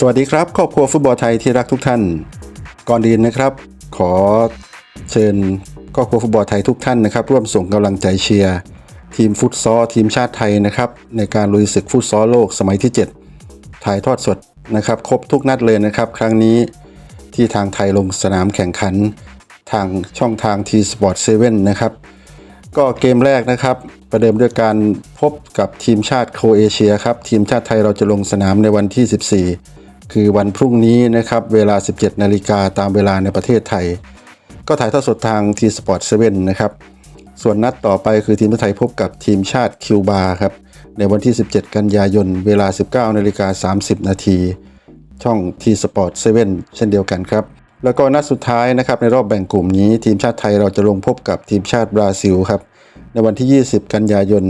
สวัสดีครับ ครอบครัวฟุตบอลไทยที่รักทุกท่าน ก่อนอื่นนะครับ ขอเชิญครอบครัวฟุตบอลไทยทุกท่านนะครับ ร่วมส่งกำลังใจเชียร์ทีมฟุตซอลทีมชาติไทยนะครับในการลุยศึกฟุตซอลโลกสมัยที่ 7 ถ่ายทอดสดนะครับครบทุกนัดเลยนะครับ ครั้งนี้ที่ทางไทยลงสนามแข่งขันทางช่องทาง T Sport 7นะครับ ก็เกมแรกนะครับ ประเดิมด้วยการพบกับทีมชาติโครเอเชียครับ ทีมชาติไทยเราจะลงสนามในวันที่ 14 คือวันพรุ่งนี้นะครับเวลา 17 นาฬิกาตามเวลาในประเทศไทย ก็ถ่ายทอดสดทาง T Sport 7นะครับ ส่วนนัดต่อไปคือทีมไทยพบกับทีมชาติคิวบาครับ ในวันที่ 17 กันยายน เวลา 19 นาฬิกา 30 นาทีช่อง T Sport 7เช่นเดียวกันครับ แล้วก็นัดสุดท้ายนะครับในรอบแบ่งกลุ่มนี้ทีมชาติไทยเราจะลงพบกับทีมชาติบราซิลครับ ในวันที่ 20 กันยายน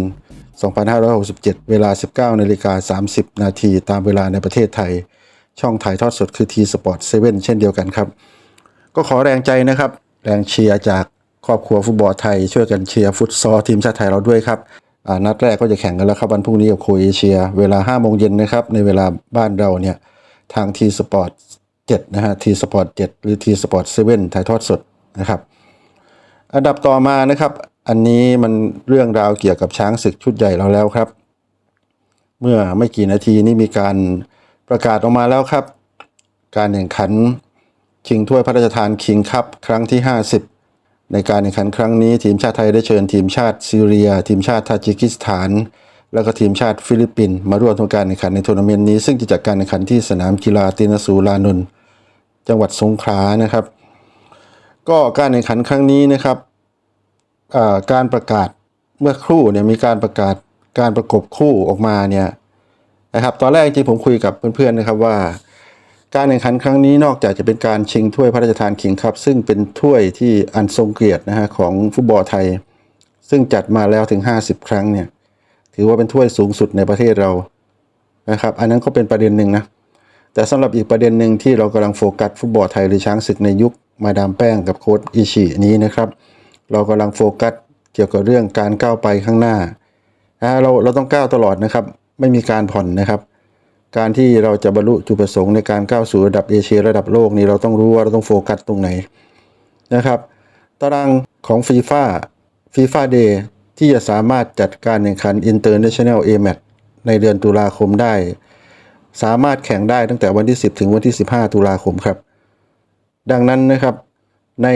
2567 เวลา 19 นาฬิกา 30 นาทีตามเวลาในประเทศไทย ช่องถ่ายทอดสดคือ T Sport 7 เช่นเดียวกันครับ ก็ขอแรงใจนะครับ แรงเชียร์จากครอบครัวฟุตบอลไทยช่วยกันเชียร์ฟุตซอลทีมชาติไทยเราด้วยครับนัดแรกก็จะแข่งกันแล้วครับวันพรุ่งนี้กับโครเอเชีย เวลา5โมงเย็นนะครับในเวลาบ้านเราเนี่ยทาง T Sport 7นะฮะ T Sport 7 หรือ T Sport 7 ถ่ายทอดสดนะครับอันดับต่อมานะครับ อันนี้มันเรื่องราวเกี่ยวกับช้างศึกชุดใหญ่เราแล้วครับ เมื่อไม่กี่นาทีนี้มีการ ประกาศออกมาแล้วครับ การแข่งขันชิงถ้วยพระราชทานคิงคัพครั้งที่ 50 ในการแข่งขันครั้งนี้ทีมชาติไทยได้เชิญทีมชาติซีเรีย ทีมชาติทาจิกิสถาน แล้วก็ทีมชาติฟิลิปปินส์มาร่วมทำการแข่งขันในทัวร์นาเมนต์นี้ ซึ่งจะจัดการแข่งขันที่สนามกีฬาตินสูลานนท์จังหวัดสงขลานะครับ ก็การแข่งขันครั้งนี้นะครับการประกาศเมื่อครู่เนี่ยมีการประกาศการประกบคู่ออกมาเนี่ย นะครับ ตอนแรกจริงๆผมคุยกับเพื่อนๆนะครับว่า การแข่งขันครั้งนี้นอกจากจะเป็นการชิงถ้วยพระราชทานคิงคัพซึ่งเป็นถ้วยที่อันทรงเกียรตินะฮะของฟุตบอลไทย ซึ่งจัดมาแล้วถึง 50 ครั้งเนี่ยถือว่าเป็นถ้วยสูงสุดในประเทศเรานะครับ อันนั้นก็เป็นประเด็นหนึ่งนะแต่สำหรับอีกประเด็นหนึ่งที่เรากำลังโฟกัสฟุตบอลไทยหรือช้างศึกในยุคมาดามแป้งกับโค้ชอิชินี้นะครับ เรากำลังโฟกัสเกี่ยวกับเรื่องการก้าวไปข้างหน้าอ่าเราเราต้องก้าวตลอดนะครับ ไม่มีการผ่อนนะครับ การที่เราจะบรรลุจุดประสงค์ในการก้าวสู่ระดับเอเชียระดับโลกนี้เราต้องรู้ว่าเราต้องโฟกัสตรงไหนนะครับตารางของฟีฟ่าฟีฟ่าเดย์ที่จะสามารถจัดการแข่งขัน International A Match ในเดือนตุลาคมได้ สามารถแข่งได้ตั้งแต่วันที่ 10 ถึงวันที่ 15 ตุลาคมครับ ดังนั้นนะครับใน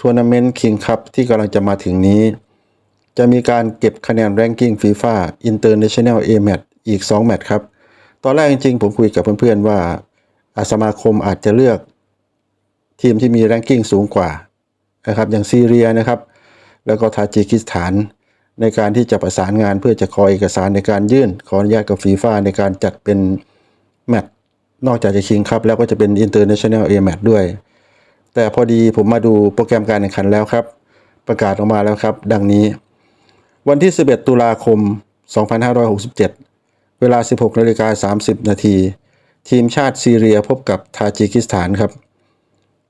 ทัวร์นาเมนต์คิงคัพที่กำลังจะมาถึงนี้ จะมีการเก็บคะแนนแรงกิ้งฟีฟ่า International A Match อี อีก 2 แมตช์ครับ ตอนแรกจริงๆ ผมคุยกับเพื่อนๆ ว่าอาสมาคมอาจจะเลือกทีมที่มีแรงกิ้งสูงกว่านะครับอย่างซีเรียนะครับ แล้วก็ทาจิกิสถานในการที่จะประสานงานเพื่อจะขอเอกสารในการยื่น ขออนุญาตกับฟีฟ่าในการจัดเป็นแมตช์นอกจากจะคิงคัพแล้วก็จะเป็น International A Match ด้วย แต่พอดีผมมาดูโปรแกรมการแข่งขันแล้วครับ ประกาศออกมาแล้วครับ ดังนี้ วันที่ 11 ตุลาคม 2567 เวลา 16นาฬิกา30 นาที ทีมชาติซีเรียพบกับทาจิกิสถานครับ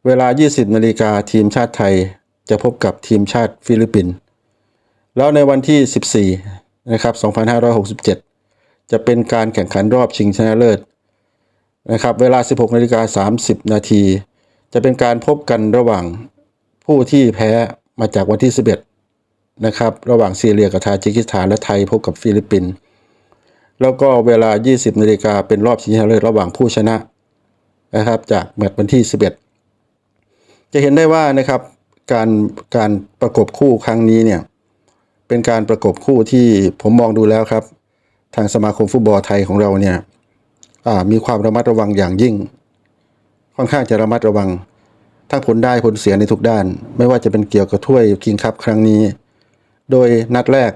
เวลา 20นาฬิกาทีมชาติไทยจะพบกับทีมชาติฟิลิปปินส์แล้วในวันที่ 14 นะครับ 2567 จะเป็นการแข่งขันรอบชิงชนะเลิศนะครับ เวลา 16นาฬิกา30 นาที จะเป็นการพบกันระหว่างผู้ที่แพ้มาจากวันที่ 11 นะครับ ระหว่างซีเรียกับทาจิกิสถานและไทยพบกับฟิลิปปินส์ แล้วก็เวลา 20นาฬิกาเป็นรอบชิงชนะเลิศระหว่างผู้ชนะนะครับ จากแมตช์วันที่ 11 จะเห็นได้ว่านะครับการการประกบคู่ครั้งนี้เนี่ยเป็นการประกบคู่ที่ผมมองดูแล้วครับ ทางสมาคมฟุตบอลไทยของเราเนี่ยมีความระมัดระวังอย่างยิ่ง ค่อนข้างจะระมัดระวังทั้งผลได้ผลเสียในทุกด้าน ไม่ว่าจะเป็นเกี่ยวกับถ้วยคิงคัพครั้งนี้ โดยนัดแรก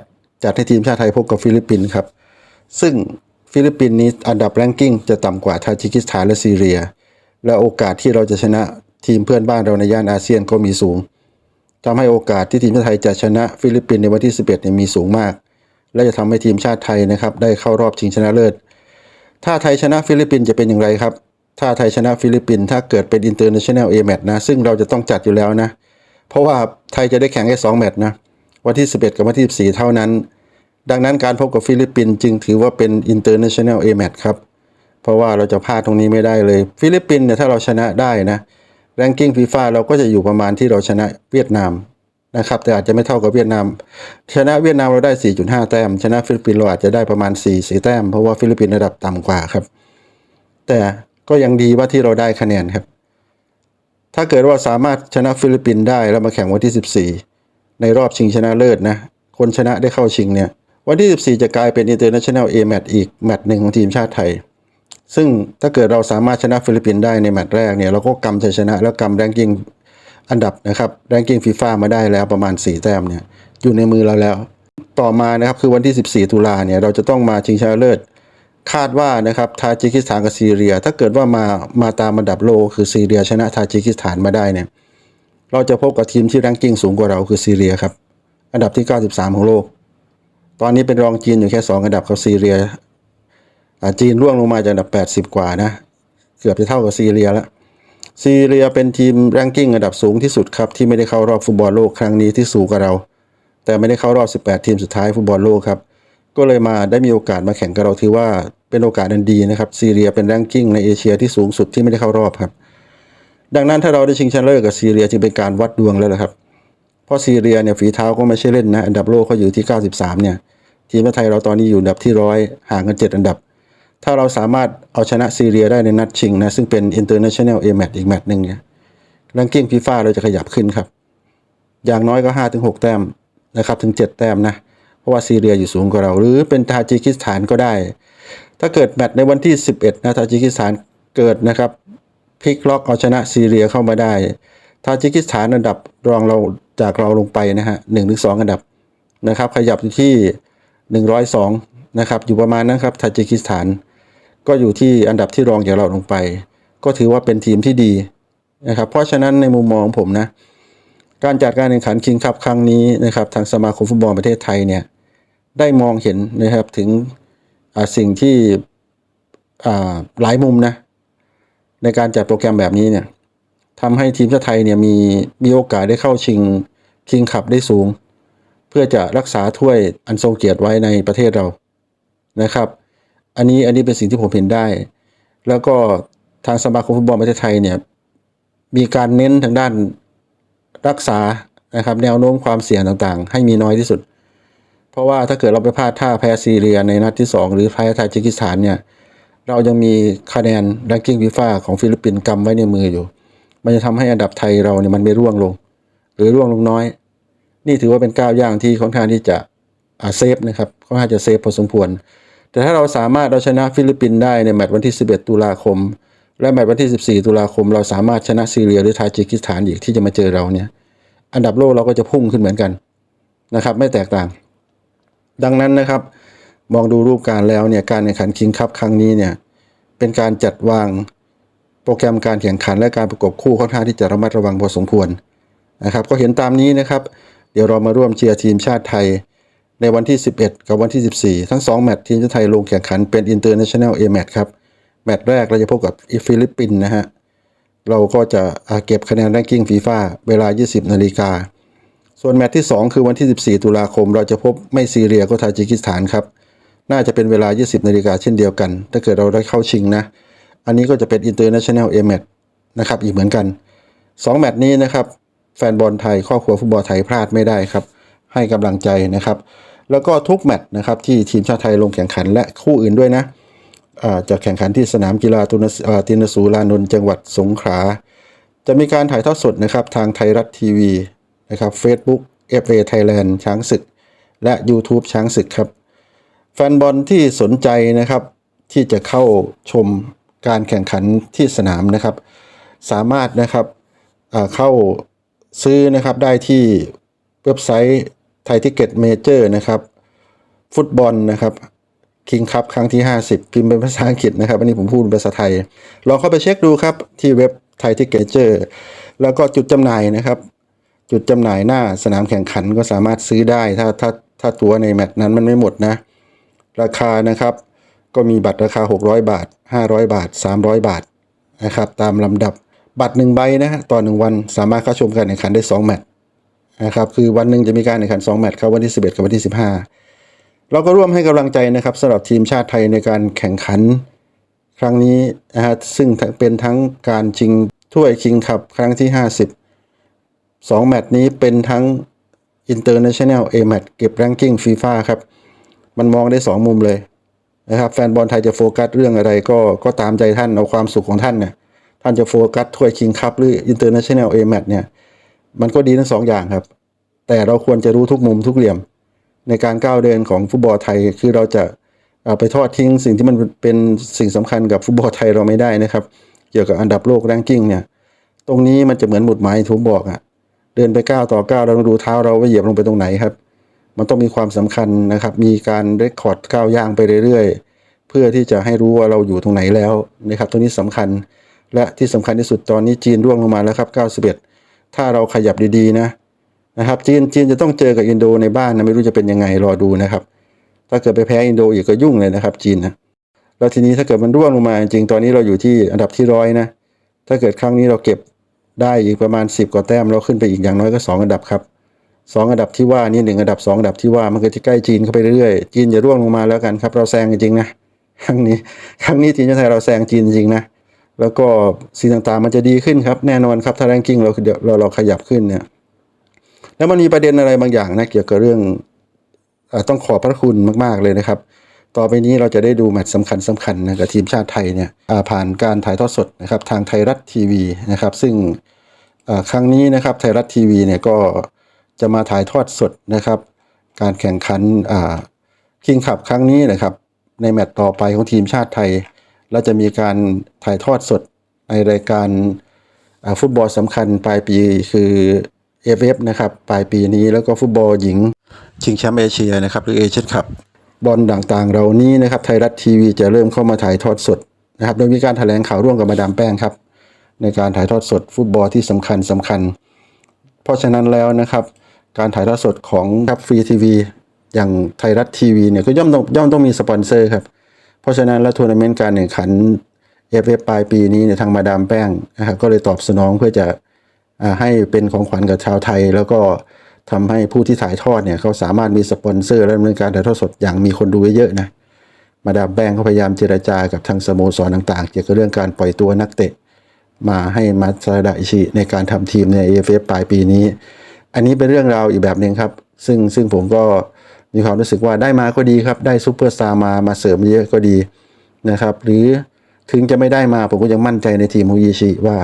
จัดให้ทีมชาติไทยพบกับฟิลิปปินส์ครับ ซึ่งฟิลิปปินส์นี้อันดับแรงกิ้งจะต่ำกว่าทาจิกิสถานและซีเรีย และโอกาสที่เราจะชนะทีมเพื่อนบ้านเราในย่านอาเซียนก็มีสูงทำให้โอกาสที่ทีมชาติไทยจะชนะฟิลิปปินส์ในวันที่ 11เนี่ยมีสูงมาก และจะทำให้ทีมชาติไทยนะครับได้เข้ารอบชิงชนะเลิศ ถ้าไทยชนะฟิลิปปินส์จะเป็นอย่างไรครับ ถ้าไทยชนะฟิลิปปินส์ถ้าเกิดเป็น International A Match นะซึ่งเราจะต้องจัดอยู่แล้วนะ เพราะว่าไทยจะได้แข่งแค่2แมตช์นะวันที่ 11 กับวันที่ 14 เท่านั้น ดังนั้นการพบกับฟิลิปปินส์จึงถือว่าเป็น International A Match ครับ เพราะว่าเราจะพลาดตรงนี้ไม่ได้เลย ฟิลิปปินส์เนี่ยถ้าเราชนะได้นะแรงกิ้งฟีฟ่าเราก็จะอยู่ประมาณที่เราชนะเวียดนามนะครับ แต่อาจจะไม่เท่ากับเวียดนาม ชนะเวียดนามเราได้ 4.5 แต้ม ชนะฟิลิปปินส์เราอาจจะได้ประมาณ 4 4 แต้ม เพราะว่าฟิลิปปินส์ระดับต่ำกว่าครับ แต่ก็ยังดีว่าที่เราได้คะแนนครับ ถ้าเกิดว่าสามารถชนะฟิลิปปินส์ได้แล้วมาแข่งวันที่ 14 ในรอบชิงชนะเลิศนะ คนชนะได้เข้าชิงเนี่ย วันที่ 14 จะกลายเป็น International A Match อีกแมตช์หนึ่งของทีมชาติไทย ซึ่งถ้าเกิดเราสามารถชนะฟิลิปปินส์ได้ในแมตช์แรกเนี่ยเราก็กำชัยชนะแล้วกำแรงกิ้งอันดับนะครับแรงกิ้งฟีฟ่ามาได้แล้วประมาณ 4 แต้มเนี่ยอยู่ในมือเราแล้ว ต่อมานะครับคือวันที่ 14 ตุลาเนี่ยเราจะต้องมาชิงชนะเลิศคาดว่านะครับทาจิกิสถานกับซีเรีย ถ้าเกิดว่ามามาตามอันดับโลกคือซีเรียชนะทาจิกิสถานมาได้เนี่ยเราจะพบกับทีมที่แรงกิ้งสูงกว่าเราคือซีเรียครับอันดับที่ 93 ของโลก ตอนนี้เป็นรองจีนอยู่แค่ 2 อันดับกับซีเรียอ่จีนร่วงลงมาจากอันดับ 80 กว่านะ เกือบจะเท่ากับซีเรียแล้วซีเรียเป็นทีมแรงกิ้งอันดับสูงที่สุดครับ ที่ไม่ได้เข้ารอบฟุตบอลโลกครั้งนี้ที่สูงกว่าเรา แต่ไม่ได้เข้ารอบ 18 ทีมสุดท้ายฟุตบอลโลกครับ ก็เลยมาได้มีโอกาสมาแข่งกับเราถือว่าเป็นโอกาสอันดีนะครับซีเรียเป็นแรงกิ้งในเอเชียที่สูงสุดที่ไม่ได้เข้ารอบครับ ดังนั้นถ้าเราได้ชิงชนะเลิศกับซีเรียจึงเป็นการวัดดวงแล้วละครับ เพราะซีเรียเนี่ยฝีเท้าก็ไม่ใช่เล่นนะอันดับโลกเขาอยู่ที่ 93 เนี่ย ทีมชาติไทยเราตอนนี้อยู่อันดับที่ร้อยห่างกัน 7 อันดับ ถ้าเราสามารถเอาชนะซีเรียได้ในนัดชิงนะซึ่งเป็น International A Match อีกแมตช์หนึ่งเนี่ยแรงกิ้งฟีฟ่าเราจะขยับขึ้นครับ อย่างน้อยก็ 5-6 แต้มนะครับถึง 7 แต้มนะเพราะว่าซีเรียอยู่สูงกว่าเรา หรือเป็นทาจิกิสถานก็ได้ ถ้าเกิดแมตช์ในวันที่ 11นะทาจิกิสถานเกิดนะครับพลิกล็อกเอาชนะซีเรียเข้ามาได้ ทาจิกิสถานอันดับรองเราจากเราลงไปนะฮะหนึ่งถึงสองอันดับนะครับ ขยับอยู่ที่หนึ่งร้อยสองนะครับอยู่ประมาณนั้นครับทาจิกิสถาน ก็อยู่ที่อันดับที่รองจากเราลงไป ก็ถือว่าเป็นทีมที่ดีนะครับ เพราะฉะนั้นในมุมมองของผมนะ การจัดการแข่งขันคิงคัพครั้งนี้นะครับ ทางสมาคมฟุตบอลประเทศไทยเนี่ยได้มองเห็นนะครับถึงสิ่งที่หลายมุมนะในการจัดโปรแกรมแบบนี้เนี่ย ทำให้ทีมชาติไทยเนี่ยมีมีโอกาสได้เข้าชิงคิงคัพได้สูง เพื่อจะรักษาถ้วยอันทรงเกียรติไว้ในประเทศเรานะครับ อันนี้อันนี้เป็นสิ่งที่ผมเห็นได้ แล้วก็ทางสมาคมฟุตบอลประเทศไทยเนี่ยมีการเน้นทางด้านรักษานะครับแนวโน้มความเสี่ยงต่างๆ ให้มีน้อยที่สุด เพราะว่าถ้าเกิดเราไปพลาดท่าแพ้ซีเรียในนัดที่ 2 หรือแพ้ทาจิกิสถานเนี่ยเรายังมีคะแนน r รงกิ้งฟีฟ่าของฟิลิปปินส์กำไว้ในมืออยู่ มันจะทำให้อันดับไทยเราเนี่ยมันไม่ร่วงลง หรือร่วงลงน้อย นี่ถือว่าเป็นก้าวย่างที่ค่อนข้างที่จะเซฟนะครับค่อนข้างจะเซฟพอสมควร แต่ถ้าเราสามารถเราชนะฟิลิปปินส์ได้ในแมตช์วันที่ 11 ตุลาคม และแมตช์วันที่ 14 ตุลาคม เราสามารถชนะซีเรียหรือทาจิกิสถานอีกที่จะมาเจอเราเนี่ยอันดับโลกเราก็จะพุ่งขึ้นเหมือนกันนะครับ ไม่แตกต่าง ดังนั้นนะครับ มองดูรูปการแล้วเนี่ยการแข่งขันคิงคัพครั้งนี้เนี่ยเป็นการจัดวาง โปรแกรมการแข่งขันและการประกบคู่ค่อนข้างที่จะระมัดระวังพอสมควรนะครับ ก็เห็นตามนี้นะครับ เดี๋ยวเรามาร่วมเชียร์ทีมชาติไทย ในวันที่ 11 กับวันที่ 14 ทั้ง 2 แมตช์ทีมชาติไทยลงแข่งขันเป็น International A Match ครับ แมตช์แรกเราจะพบกับฟิลิปปินส์นะฮะเราก็จะเก็บคะแนนแรงกิ้งฟีฟ่าเวลา 20 นาฬิกา ส่วนแมตช์ที่ 2 คือวันที่ 14 ตุลาคม เราจะพบไม่ซีเรียก็ทาจิกิสถานครับ น่าจะเป็นเวลา 20 นาฬิกาเช่นเดียวกัน ถ้าเกิดเราได้เข้าชิงนะ อันนี้ก็จะเป็น International A Match นะครับอีกเหมือนกัน 2 แมตช์นี้นะครับ แฟนบอลไทยครอบครัวฟุตบอลไทยพลาดไม่ได้ครับ ให้กำลังใจนะครับ แล้วก็ทุกแมตช์นะครับที่ทีมชาติไทยลงแข่งขันและคู่อื่นด้วยนะจะแข่งขันที่สนามกีฬาตุนตินสูลานนท์จังหวัดสงขลาจะมีการถ่ายทอดสดนะครับทางไทยรัฐทีวีนะครับ Facebook FA Thailand ช้างศึก และ YouTube ช้างศึกครับ แฟนบอลที่สนใจนะครับที่จะเข้าชม การแข่งขันที่สนามนะครับ สามารถนะครับเข้าซื้อนะครับได้ที่เว็บไซต์ไทยทิเก็ตเมเจอร์นะครับฟุตบอลนะครับคิงคัพครั้งที่ 50 พิมพ์เป็นภาษาอังกฤษนะครับ อันนี้ผมพูดเป็นภาษาไทย ลองเข้าไปเช็คดูครับ ที่เว็บไทยทิเก็ตเจอร์แล้วก็จุดจำหน่ายนะครับ จุดจำหน่ายหน้าสนามแข่งขันก็สามารถซื้อได้ ถ้าถ้าถ้าตัวในแมตช์นั้นมันไม่หมดนะ ราคานะครับ ก็มีบัตรราคา 600 บาท 500 บาท 300 บาทนะครับตามลำดับบัตรหนึ่งใบนะฮะต่อหนึ่งวันสามารถเข้าชมการแข่งขันได้ 2 แมตช์นะครับคือวันหนึ่งจะมีการแข่งขัน 2 แมตช์ครับวันที่ 11 กับวันที่ 15 เราก็ร่วมให้กำลังใจนะครับสำหรับทีมชาติไทยในการแข่งขัน ครั้งนี้นะฮะซึ่งเป็นทั้งการชิงถ้วยคิงคัพครั้งที่ 50 2 แมตช์นี้เป็นทั้ง International A Match เก็บ Ranking FIFA ครับมันมองได้ 2 มุมเลย นะครับแฟนบอลไทยจะโฟกัสเรื่องอะไรก็ก็ตามใจท่านเอาความสุขของท่านเนี่ยท่านจะโฟกัสถ้วยคิงคัพหรือ International A Match เนี่ยมันก็ดีทั้งสองอย่างครับ แต่เราควรจะรู้ทุกมุมทุกเหลี่ยม ในการก้าวเดินของฟุตบอลไทยคือเราจะเอาไปทอดทิ้งสิ่งที่มันเป็นสิ่งสำคัญกับฟุตบอลไทยเราไม่ได้นะครับ เกี่ยวกับอันดับโลกแรงกิ้งเนี่ยตรงนี้มันจะเหมือนหมุดหมายที่ผมบอกอะเดินไปก้าวต่อก้าวเราต้องดูเท้าเราว่าเหยียบลงไปตรงไหนครับ มันต้องมีความสำคัญนะครับ มีการเรคคอร์ดก้าวย่างไปเรื่อยๆ เพื่อที่จะให้รู้ว่าเราอยู่ตรงไหนแล้วนะครับ ตรงนี้สำคัญ และที่สำคัญที่สุดตอนนี้จีนร่วงลงมาแล้วครับ 91 ถ้าเราขยับดีๆนะนะครับ จีนจีนจะต้องเจอกับอินโดในบ้านนะไม่รู้จะเป็นยังไงรอดูนะครับ ถ้าเกิดไปแพ้อินโดอีกก็ยุ่งเลยนะครับ จีนนะแล้วทีนี้ถ้าเกิดมันร่วงลงมาจริงตอนนี้เราอยู่ที่อันดับที่ร้อยนะถ้าเกิดครั้งนี้เราเก็บได้อีกประมาณ 10 กว่าแต้มเราขึ้นไปอีกอย่างน้อยก็ 2 อันดับครับ 2 อันดับที่ว่านี่หนึ่งอันดับ 2 อันดับที่ว่ามันก็จะใกล้จีนเข้าไปเรื่อยๆจีนจะร่วงลงมาแล้วกันครับ เราแซงจริงๆนะครั้งนี้ครั้งนี้ทีมชาติไทยเราแซงจีนจริงนะแล้วก็สิ่งต่างๆมันจะดีขึ้นครับแน่นอนครับถ้าแรงกิ้งเราเราเราขยับขึ้นเนี่ยแล้วมันมีประเด็นอะไรบางอย่างนะเกี่ยวกับเรื่องอต้องขอบพระคุณมากๆเลยนะครับ ต่อไปนี้เราจะได้ดูแมตช์สำคัญสำคัญนะกับทีมชาติไทยเนี่ยผ่านการถ่ายทอดสดนะครับทางไทยรัฐทีวีนะครับ ซึ่งครั้งนี้นะครับไทยรัฐทีวีเนี่ยก็ จะมาถ่ายทอดสดนะครับ การแข่งขันอ่าคิงคัพครั้งนี้นะครับ ในแมตช์ต่อไปของทีมชาติไทย และจะมีการถ่ายทอดสดในรายการาฟุตบอลสำคัญปลายปีคือ AFF นะครับปลายปีนี้แล้วก็ฟุตบอลหญิง ชิงแชมป์เอเชียนะครับหรือเอเชียนคัพบอลต่างๆ เรานี้นะครับไทยรัฐทีวีจะเริ่มเข้ามาถ่ายทอดสดนะครับโดยมีการแถลงข่าวร่วมกับมาดามแป้งครับ ในการถ่ายทอดสดฟุตบอลที่สำคัญสำคัญ เพราะฉะนั้นแล้วนะครับ การถ่ายทอดสดของครับฟรีทีวีอย่างไทยรัฐทีวีเนี่ยก็ย่อมต้องย่อมต้องมีสปอนเซอร์ครับ เพราะฉะนั้นแล้วทัวร์นาเมนต์การแข่งขันเอฟเอปลายปีนี้เนี่ยทางมาดามแป้งนะครับก็เลยตอบสนองเพื่อจะอให้เป็นของขวัญกับชาวไทย แล้วก็ทำให้ผู้ที่ถ่ายทอดเนี่ยเขาสามารถมีสปอนเซอร์และดำเนินการถ่ายทอดสดอย่างมีคนดูเยอะๆนะมาดามแป้งเขาพยายามเจรจากับทางสโมสรต่างๆ เกี่ยวกับเรื่องการปล่อยตัวนักเตะ มาให้มาซาดาอิชิในการทำทีมใน AFF ปลายปีนี้ อันนี้เป็นเรื่องราวอีกแบบหนึ่งครับ ซึ่งซึ่งผมก็มีความรู้สึกว่าได้มาก็ดีครับ ได้ซูเปอร์สตาร์มามาเสริมเยอะก็ดีนะครับ หรือถึงจะไม่ได้มาผมก็ยังมั่นใจในทีมของอิชิว่า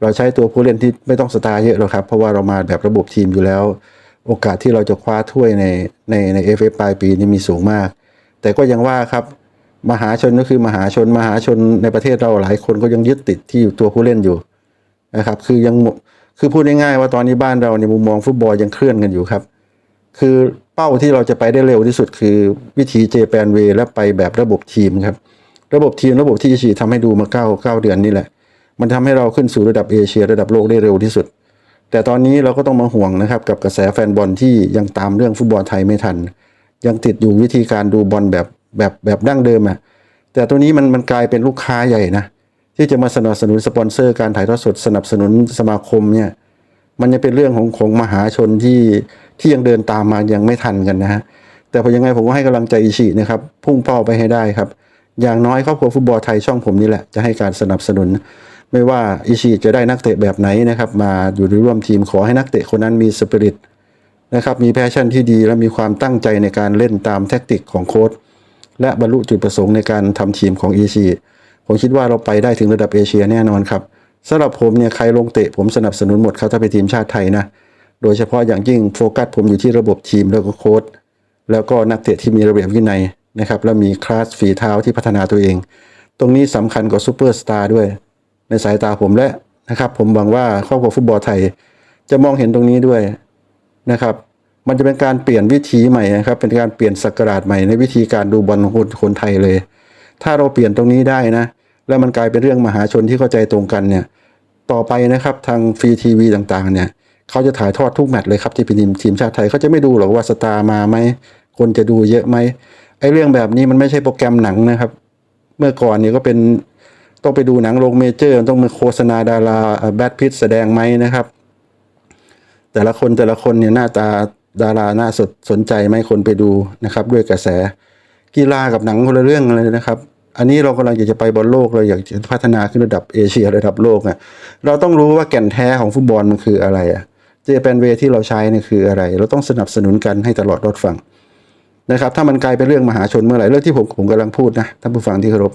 เราใช้ตัวผู้เล่นที่ไม่ต้องสตาร์เยอะหรอกครับ เพราะว่าเรามาแบบระบบทีมอยู่แล้ว โอกาสที่เราจะคว้าถ้วยในในในเอฟเอปลายปีนี้มีสูงมาก แต่ก็ยังว่าครับมหาชนก็คือมหาชนมหาชนในประเทศเราหลายคนก็ยังยึดติดที่ตัวผู้เล่นอยู่นะครับ คือยัง คือพูดง่ายๆว่าตอนนี้บ้านเราในมุมมองฟุตบอลยังเคลื่อนกันอยู่ครับ คือเป้าที่เราจะไปได้เร็วที่สุดคือวิธีเจแปนเวและไปแบบระบบทีมครับ ระบบทีมระบบที่ชีทำให้ดูมาเก้าเก้าเดือนนี่แหละ มันทำให้เราขึ้นสู่ระดับเอเชีย ระดับโลกได้เร็วที่สุด แต่ตอนนี้เราก็ต้องมาห่วงนะครับกับกระแสแฟนบอลที่ยังตามเรื่องฟุตบอลไทยไม่ทัน ยังติดอยู่วิธีการดูบอลแบบแบบแบบดั้งเดิมอะแต่ตัวนี้มันมันกลายเป็นลูกค้าใหญ่นะ ที่จะมาสนับสนุนสปอนเซอร์การถ่ายทอดสดสนับสนุนสมาคมเนี่ยมันจะเป็นเรื่องของของมหาชนที่ที่ยังเดินตามมายังไม่ทันกันนะฮะแต่พอยังไงผมก็ให้กำลังใจอิชินะครับพุ่งเป้าไปให้ได้ครับ อย่างน้อยครอบครัวฟุตบอลไทยช่องผมนี่แหละจะให้การสนับสนุน ไม่ว่าอิชิจะได้นักเตะแบบไหนนะครับมาอยู่ในร่วมทีมขอให้นักเตะคนนั้นมีสปิริตนะครับมีแพชชั่นที่ดีและมีความตั้งใจในการเล่นตามแทคติกของโค้ชและบรรลุจุดประสงค์ในการทำทีมของอิชิ ผมคิดว่าเราไปได้ถึงระดับเอเชียแน่นอนครับสำหรับผมเนี่ยใครลงเตะผมสนับสนุนหมดครับถ้าเป็นทีมชาติไทยนะโดยเฉพาะอย่างยิ่งโฟกัสผมอยู่ที่ระบบทีมแล้วก็โค้ชแล้วก็นักเตะที่มีระเบียบวินัยนะครับแล้วมีคลาสฝีเท้าที่พัฒนาตัวเอง ตรงนี้สำคัญกว่าซูเปอร์สตาร์ด้วย ในสายตาผมและนะครับผมหวังว่าครอบครัวฟุตบอลไทย จะมองเห็นตรงนี้ด้วยนะครับ มันจะเป็นการเปลี่ยนวิธีใหม่นะครับ เป็นการเปลี่ยนศักราชใหม่ในวิธีการดูบอลของคนไทยเลย ถ้าเราเปลี่ยนตรงนี้ได้นะ แล้วมันกลายเป็นเรื่องมหาชนที่เข้าใจตรงกันเนี่ย ต่อไปนะครับทางฟรีทีวีต่างๆ เนี่ยเขาจะถ่ายทอดทุกแมตช์เลยครับที่เป็นทีมทีมชาติไทยเขาจะไม่ดูหรอกว่าสตาร์มาไหมคนจะดูเยอะไหมไอ้เรื่องแบบนี้มันไม่ใช่โปรแกรมหนังนะครับ เมื่อก่อนเนี่ยก็เป็นต้องไปดูหนังโรงเมเจอร์ต้องมาโฆษณาดาราแบทพิทแสดงไหมนะครับ แต่ละคนแต่ละคนเนี่ยหน้าตาดาราหน้าสดสนใจไหมคนไปดูนะครับ ด้วยกระแสกีฬากับหนังคนละเรื่องเลยนะครับ อันนี้เรากำลังอยากจะไปบอลโลกเราอยากจะพัฒนาขึ้นระดับเอเชียระดับโลกอะเราต้องรู้ว่าแก่นแท้ของฟุตบอลมันคืออะไรอะเจแปนเวที่เราใช้เนี่ยคืออะไร เราต้องสนับสนุนกันให้ตลอดรอดฟังนะครับถ้ามันกลายเป็นเรื่องมหาชนเมื่อไหร่เรื่องที่ผมผมกำลังพูดนะท่านผู้ฟังที่เคารพ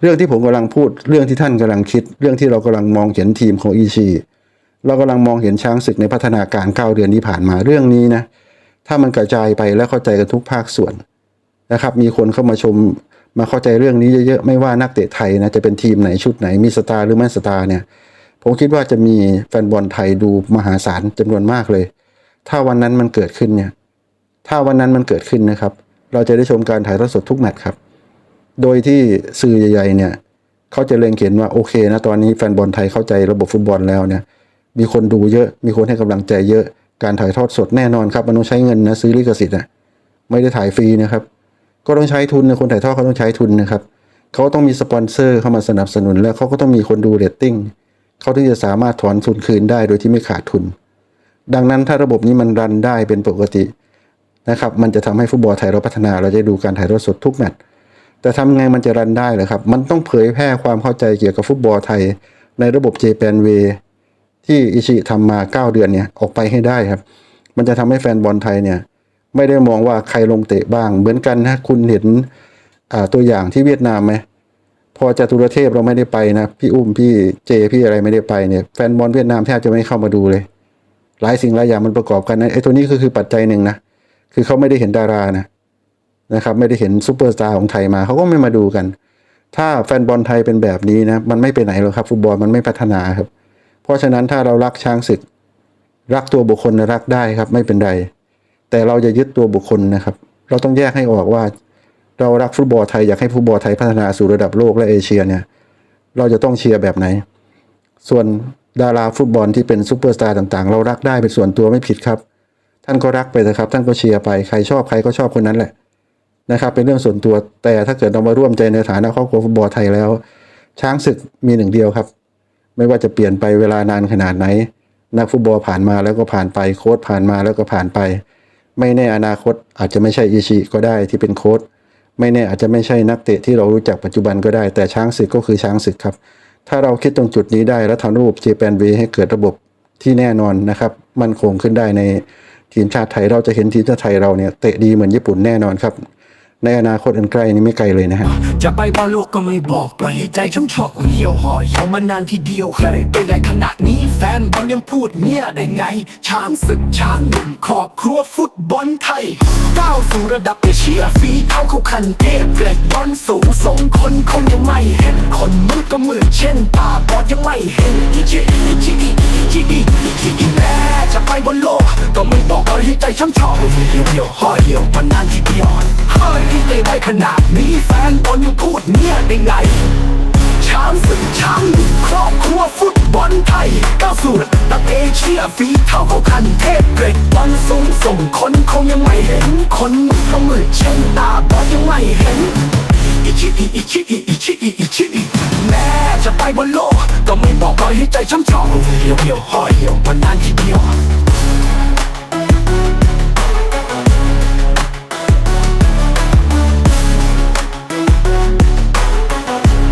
เรื่องที่ผมกำลังพูด เรื่องที่ท่านกำลังคิด เรื่องที่เรากำลังมองเห็นทีมของอีชีเรากำลังมองเห็นช้างศึกในพัฒนาการเก้าเดือนที่ผ่านมาเรื่องนี้นะถ้ามันกระจายไปแล้วเข้าใจกันทุกภาคส่วนนะครับ มีคนเข้ามาชม มาเข้าใจเรื่องนี้เยอะๆไม่ว่านักเตะไทยนะจะเป็นทีมไหนชุดไหนมีสตาร์หรือไม่สตาร์เนี่ยผมคิดว่าจะมีแฟนบอลไทยดูมหาศาลจำนวนมากเลย ถ้าวันนั้นมันเกิดขึ้นเนี่ยถ้าวันนั้นมันเกิดขึ้นนะครับ เราจะได้ชมการถ่ายทอดสดทุกแมตช์ครับ โดยที่สื่อใหญ่ๆเนี่ยเขาจะเล็งเห็นว่าโอเคนะตอนนี้แฟนบอลไทยเข้าใจระบบฟุตบอลแล้วเนี่ยมีคนดูเยอะมีคนให้กำลังใจเยอะการถ่ายทอดสดแน่นอนครับมันต้องใช้เงินนะซื้อลิขสิทธิ์นะไม่ได้ถ่ายฟรีนะครับ ก็ต้องใช้ทุนนะคนถ่ายทอดเขาต้องใช้ทุนนะครับเขาต้องมีสปอนเซอร์เข้ามาสนับสนุน แล้วเขาก็ต้องมีคนดูเรตติ้งเขาถึงจะสามารถถอนทุนคืนได้โดยที่ไม่ขาดทุน ดังนั้นถ้าระบบนี้มันรันได้เป็นปกตินะครับ มันจะทำให้ฟุตบอลไทยเราพัฒนา เราจะดูการถ่ายทอดสดทุกแมตช์แต่ทำไงมันจะรันได้เหรอครับ มันต้องเผยแพร่ความเข้าใจเกี่ยวกับฟุตบอลไทย ในระบบ Japan Way ที่อิชิทำมา 9 เดือนเนี่ยออกไปให้ได้ครับ มันจะทำให้แฟนบอลไทยเนี่ย ไม่ได้มองว่าใครลงเตะบ้าง เหมือนกันนะคุณเห็นตัวอย่างที่เวียดนามไหมพอจตุรเทพเราไม่ได้ไปนะพี่อุ้มพี่เจพี่อะไรไม่ได้ไปเนี่ยแฟนบอลเวียดนามแทบจะไม่เข้ามาดูเลย หลายสิ่งหลายอย่างมันประกอบกันนะไอ้ตัวนี้ก็คือปัจจัยหนึ่งนะคือเขาไม่ได้เห็นดารานะนะครับ ไม่ได้เห็นซูเปอร์สตาร์ของไทยมาเขาก็ไม่มาดูกัน ถ้าแฟนบอลไทยเป็นแบบนี้นะมันไม่ไปไหนหรอกครับฟุตบอลมันไม่พัฒนาครับ เพราะฉะนั้นถ้าเรารักช้างศึก รักตัวบุคคลนะรักได้ครับไม่เป็นไร แต่เราจะยึดตัวบุคคลนะครับ เราต้องแยกให้ออกว่า เรารักฟุตบอลไทยอยากให้ฟุตบอลไทยพัฒนาสู่ระดับโลกและเอเชียเนี่ย เราจะต้องเชียร์แบบไหน ส่วนดาราฟุตบอลที่เป็นซูเปอร์สตาร์ต่างๆ เรารักได้เป็นส่วนตัวไม่ผิดครับ ท่านก็รักไปนะครับ ท่านก็เชียร์ไปใครชอบใครก็ชอบคนนั้นแหละนะครับ เป็นเรื่องส่วนตัวแต่ถ้าเกิดเรามาร่วมใจในฐานะครอบครัวฟุตบอลไทยแล้ว ช้างศึกมีหนึ่งเดียวครับ ไม่ว่าจะเปลี่ยนไปเวลานานขนาดไหน นักฟุตบอลผ่านมาแล้วก็ผ่านไปโค้ชผ่านมาแล้วก็ผ่านไป ไม่แน่อนาคตอาจจะไม่ใช่อิชิก็ได้ที่เป็นโค้ดไม่แน่อาจจะไม่ใช่นักเตะที่เรารู้จักปัจจุบันก็ได้ แต่ช้างศึกก็คือช้างศึกครับ ถ้าเราคิดตรงจุดนี้ได้แล้วทำระบบเจแปนเวให้เกิดระบบที่แน่นอนนะครับ มั่นคงขึ้นได้ในทีมชาติไทยเราจะเห็นทีมชาติไทยเราเนี่ยเตะดีเหมือนญี่ปุ่นแน่นอนครับ ในอนาคตอันใกล้นี้ไม่ไกลเลยนะฮะ จะไปบอลโลกก็ไม่บอกปล่อยให้ใจช่ำชอกเหี่ยวห่อยเอามานานทีเดียวเคยไปได้ขนาดนี้แฟนบอลยังพูดเนี่ยได้ไง ช้างศึกช้างหนุ่มครอบครัวฟุตบอลไทยก้าวสู่ระดับเอเชียฝีเท้าเขาคันเทพเกรดบอลสูงส่งคนคงยังไม่เห็นคนมืดก็มืดเช่นตาบอดยังไม่เห็นอีเจอีเจอี จีอีจีอีแม่จะไปบนโลก ก็ไม่บอกปล่อยให้ใจช่ำชอกเหี่ยวเหี่ยวห่อเหี่ยวมานานทีเดียวเฮ้ยได้ได้ขนาดนี้แฟนบอลยังพูดเนี่ยได้ไง ช้างศึกช้างครอบครัวฟุตบอลไทยก้าวสู่ระดับเอเชียฝีเท้าเขาคันเทพเกรดบอลสูงส่งคนคงยังไม่เห็น คนเขามืดเช่นตาบอดยังไม่เห็นอิชิอิอิชิอิอิชิอิอิชิอิแม้จะไปบนโลก อยให้ใจช้ำชองเหี่ยวเหี่ยวห่อเหี่ยวมานานทีเดียว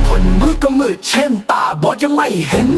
คนมืดก็มืดเช่นตาบอดยังไม่เห็น